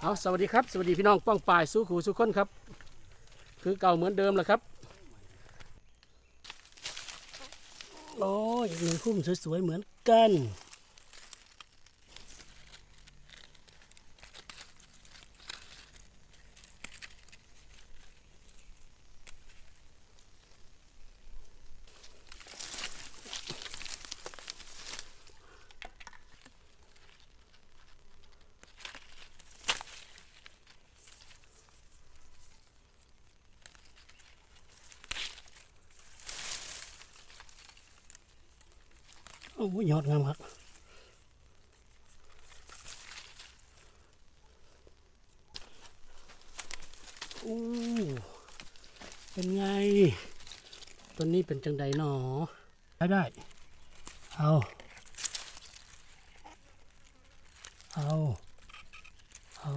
เอาสวัสดีครับ สวัสดีพี่น้องป้องปายสู้ขู่สู้คนครับ คือเก่าเหมือนเดิมแหละครับโอ้ยหนึ่งพุ่มสวยๆเหมือนกัน อ้ยยอดงามครับโอ้เป็นไงต้นนี้เป็นจังใดหนอได้ได้ เอา เอา เอา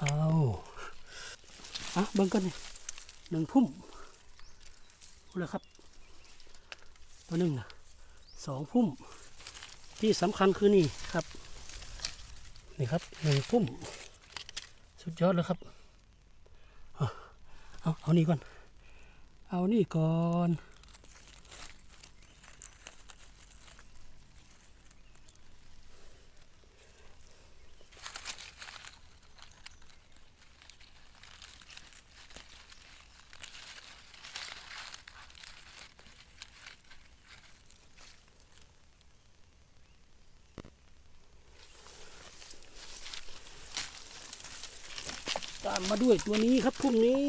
เอาอะเบิ่งกันนี่หนึ่งพุ่มเอาเลยครับ ตัวหนึ่งนะ สองพุ่ม ที่สำคัญคือนี่ครับ นี่ครับหนึ่งพุ่ม สุดยอดเลยครับเอาเอาเอานี่ก่อน เอานี่ก่อน ตามมาด้วยตัวนี้ครับพุ่มนี้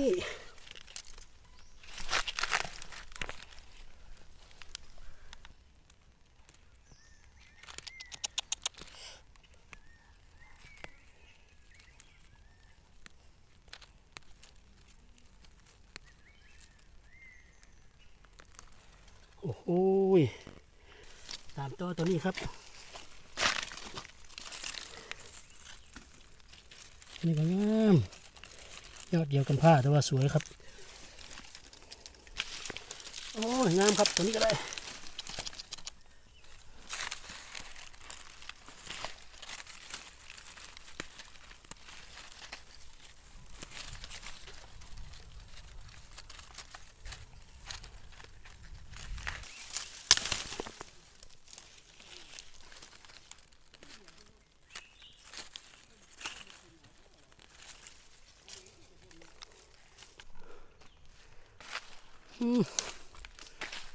โอ้โหยตามตัวตัวนี้ครับ นี่ก็งาม ยอดเดียวกันผ้าแต่ว่าสวยครับ โอ้ยงามครับตัวนี้ก็ได้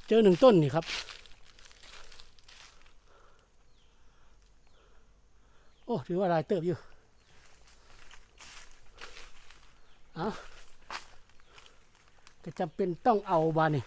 เจอหนึ่งต้นนี่ครับ โอ้ถือว่าลายเติบอยู่เอาก็จำเป็นต้องเอาบานี่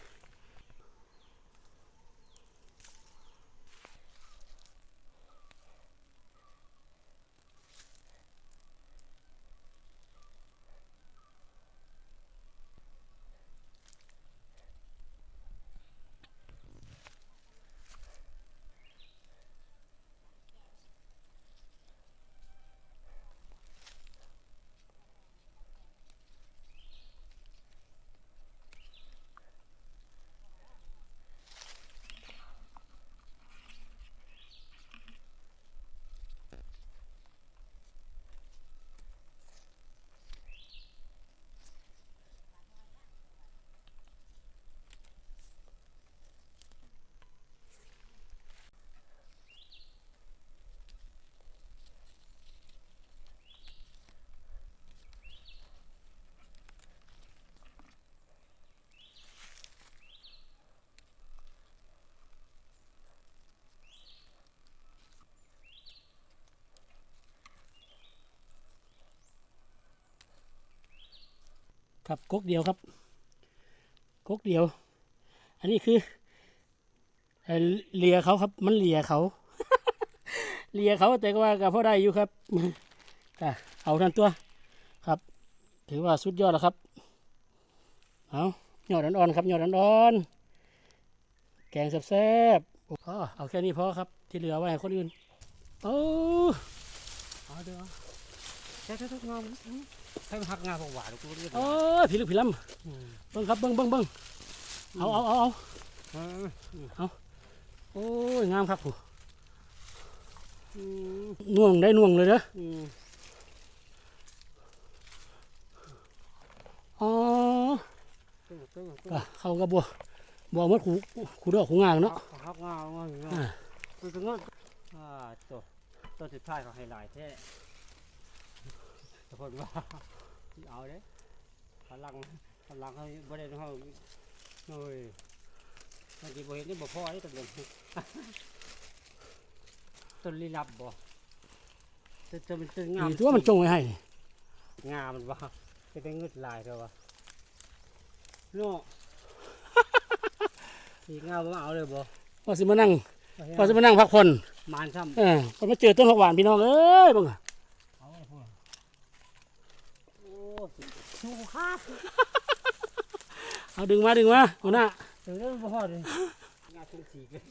ครับก๊กเดียวครับก๊กเดียว อันนี้คือเอ่อเลียเขาครับ มันเลียเขาเลียเขาแต่ก็ว่ากับพ่อได้อยู่ครับก็เอาทันตัวครับ ถือว่าสุดยอดแล้วครับเอายอดอ่อนๆครับยอดอ่อนๆแกงแซ่บๆพอเอาแค่นี้พอครับ ที่เหลือไว้ให้คนอื่น โอ้เอาเดี๋ยวใช่ใช่ใช่งาม ให้มันหักงาของหวานกูเรียกโอ้ยผีลึกผีลำเบิ้งครับเบิ้งเบิ้งเบิ้งเอาเอาเอาเอาเออโอ้ยงามครับผู้อืมน่วงได้น่วงเลยเด้ออืมอ๋อตึ้งตึ้งตึ้งก็เขาก็บัวบัวมันขู่ขู่ดอกขู่งางเนาะหักงาเอางาอยู่เนาะอ่าตัวตัวนั้นอ่าตัวตัวสุดท้ายเขาให้หลายแท้ทุก คนว่าเอาเด้พลังพลังเขาบ่ได้เขาโอ้ยบางทีบ่เห็นนี่บ่พอไอ้ตัวเด่นต้นลี้ลับบ่ต้นต้นมันต้นงามนี่ตัวมันจงไว้ให้งามมันว่าจะได้เงึดลายเถอะวะเนาะสีงามมาเอาเลยบ่ว่าสิมานั่งว่าสิมานั่งพักผ่อนมานซ้เออพอมาเจอต้นผักหวานพี่น้องเอ้ยบังอะำเอาเลยพวกโอ้ ชูฮาเอาดึงมาดึงมาหัวหน้าถึงได้บ่ฮอดเลยงาถึงสีกัน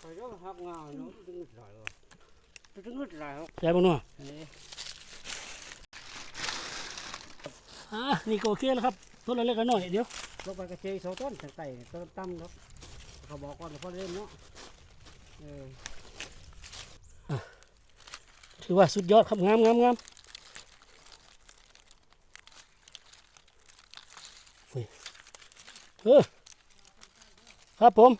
ไปก็หักงาเนาะจะงึดลายวะจะงึดลายครับใช่บ้างเนาะอันนี้อะนี่ก็โอเคแล้วครับต้นเล็กๆน้อยๆเดี๋ยวลงไปกระเจยโซต้นไต่ต้นตั้มเนาะเขาบอกก่อนพอเล่นเนาะเออ ถือว่าสุดยอดครับงามงามงามเฮ้ยเออครับผม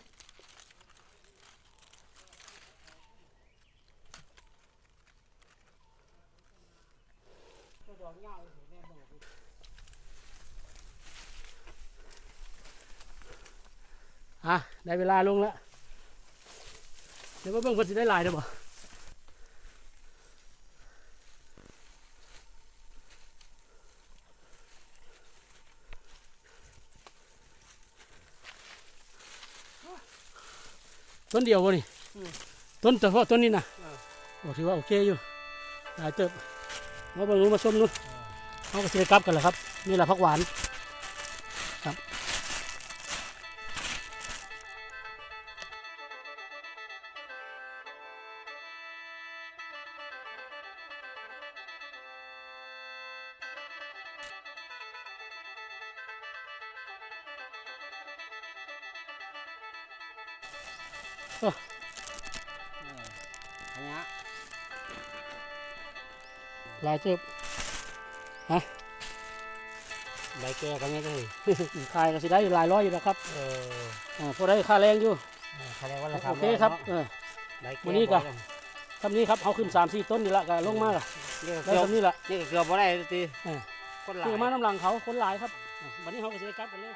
อะได้เวลาลงแล้วเดี๋ยวมาเบิ่งคนสิได้หลายเด้บ่ ต้นเดียววะนี่ต้นเฉพาะต้นนี้นะโอ้ถือว่าโอเคอยู่หลายเติบมาเบิ่งนู้นมาชมนู้นเขาก็จะได้กลับกันแหละครับนี่แหละผักหวานอันเนี้ยหลายเติบใบแก่กันไงเลยขายก็สิได้หลายร้อยอยู่แล้วครับ เอออ่าพอได้ค่าแรงอยู่คะแนนว่าราคาโอเคครับเออใบแก่วันนี้ก็ทำนี้ครับเอาขึ้นสามสี่ต้นนี่ละก็ลงมาละนี่ก็ได้เกือบทำนี้ละนี่ก็เกือบบ่ได้ตีเออคนหลาเพื่ยอมาน้ำหลังเขาคนหลายครับอะวันนี้เขาก็จะได้กลับกันเลย